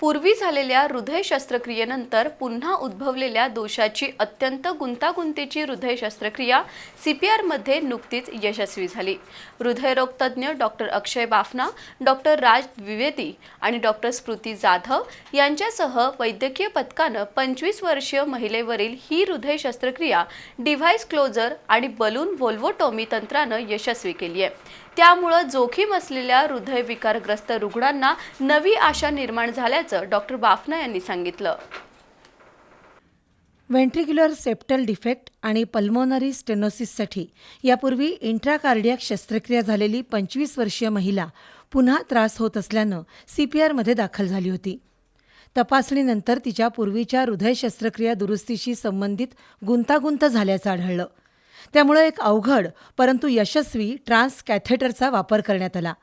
पूर्वी झालेल्या हृदय शस्त्रक्रियेनंतर पुन्हा उद्भवलेल्या दोषाची अत्यंत गुंतागुंतीची हृदय शस्त्रक्रिया सी पी आरमध्ये नुकतीच यशस्वी झाली. हृदयरोगतज्ञ डॉक्टर अक्षय बाफना डॉक्टर राज द्विवेदी आणि डॉक्टर स्मृती जाधव यांच्यासह वैद्यकीय पथकानं पंचवीस वर्षीय महिलेवरील ही हृदय शस्त्रक्रिया डिव्हाइस क्लोजर आणि बलून व्होल्वोटॉमी तंत्रानं यशस्वी केली आहे. त्यामुळं जोखीम असलेल्या हृदयविकारग्रस्त रुग्णांना नवी आशा निर्माण झाल्याचं डॉक्टर बाफना यांनी सांगितलं. व्हेंट्रिक्युलर सेप्टल डिफेक्ट आणि पल्मोनरी स्टेनोसिससाठी यापूर्वी इंट्राकार्डियाक शस्त्रक्रिया झालेली पंचवीस वर्षीय महिला पुन्हा त्रास होत असल्यानं सीपीआरमध्ये दाखल झाली होती. तपासणीनंतर तिच्या पूर्वीच्या हृदय शस्त्रक्रिया दुरुस्तीशी संबंधित गुंतागुंत झाल्याचं आढळलं. त्यामुळे एक अवघड परंतु यशस्वी ट्रान्स कॅथेटरचा वापर करण्यात आला.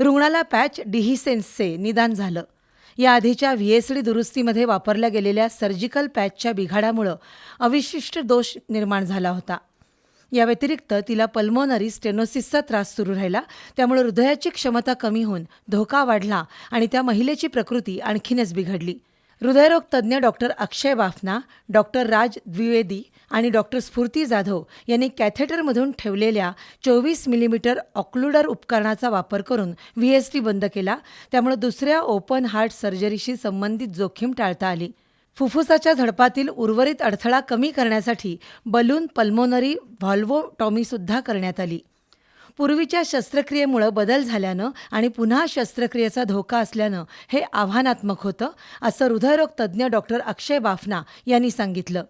रुग्णाला पॅच डिहिसेन्सचे निदान झालं. या आधीच्या व्ही एस डी दुरुस्तीमध्ये वापरल्या गेलेल्या सर्जिकल पॅचच्या बिघाडामुळं अविशिष्ट दोष निर्माण झाला होता. या व्यतिरिक्त तिला पल्मोनरी स्टेनोसिसचा त्रास सुरू राहिला. त्यामुळे हृदयाची क्षमता कमी होऊन धोका वाढला आणि त्या महिलेची प्रकृती आणखीनच बिघडली. हृदयरोग तज्ज्ञ डॉक्टर अक्षय बाफना डॉक्टर राज द्विवेदी आणि डॉक्टर स्फूर्ती जाधव यांनी कॅथेटरमधून ठेवलेल्या चोवीस मिलीमीटर ऑक्लुडर उपकरणाचा वापर करून व्ही एस टी बंद केला. त्यामुळे दुसऱ्या ओपन हार्ट सर्जरीशी संबंधित जोखीम टाळता आली. फुफ्फुसाच्या झडपातील उर्वरित अडथळा कमी करण्यासाठी बलून पल्मोनरी व्हॉल्वोटॉमीसुद्धा करण्यात आली. पूर्वीच्या शस्त्रक्रियेमुळं बदल झाल्यानं आणि पुन्हा शस्त्रक्रियेचा धोका असल्यानं हे आव्हानात्मक होतं असं हृदयरोग तज्ज्ञ डॉक्टर अक्षय बाफना यांनी सांगितलं.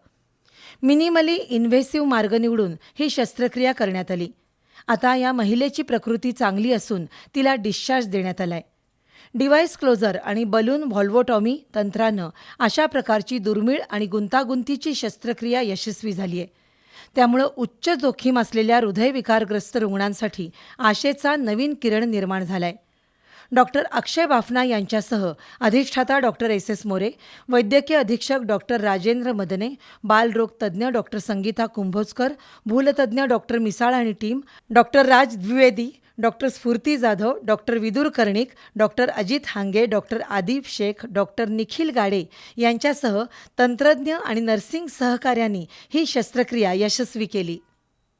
मिनिमली इन्व्हेसिव्ह मार्ग निवडून ही शस्त्रक्रिया करण्यात आली. आता या महिलेची प्रकृती चांगली असून तिला डिस्चार्ज देण्यात आलाय. डिव्हाइस क्लोजर आणि बलून व्हॉल्वोटॉमी तंत्रानं अशा प्रकारची दुर्मिळ आणि गुंतागुंतीची शस्त्रक्रिया यशस्वी झाली आहे त्यामुळं उच्च जोखीम असलेल्या हृदयविकारग्रस्त रुग्णांसाठी आशेचा नवीन किरण निर्माण झालाय. डॉक्टर अक्षय बाफना यांच्यासह अधिष्ठाता डॉक्टर एस. एस. मोरे वैद्यकीय अधीक्षक डॉक्टर राजेंद्र मदने बालरोग तज्ज्ञ डॉक्टर संगीता कुंभोजकर भूलतज्ज्ञ डॉक्टर मिसाळ आणि team doctor Raj Dwivedi doctor Sphurti Jadhav doctor Vidur Karnik doctor Ajit Hange doctor Adib Shaikh doctor Nikhil Gade यांच्यासह तंत्रज्ञ आणि नर्सिंग सहकाऱ्यांनी ही शस्त्रक्रिया यशस्वी केली.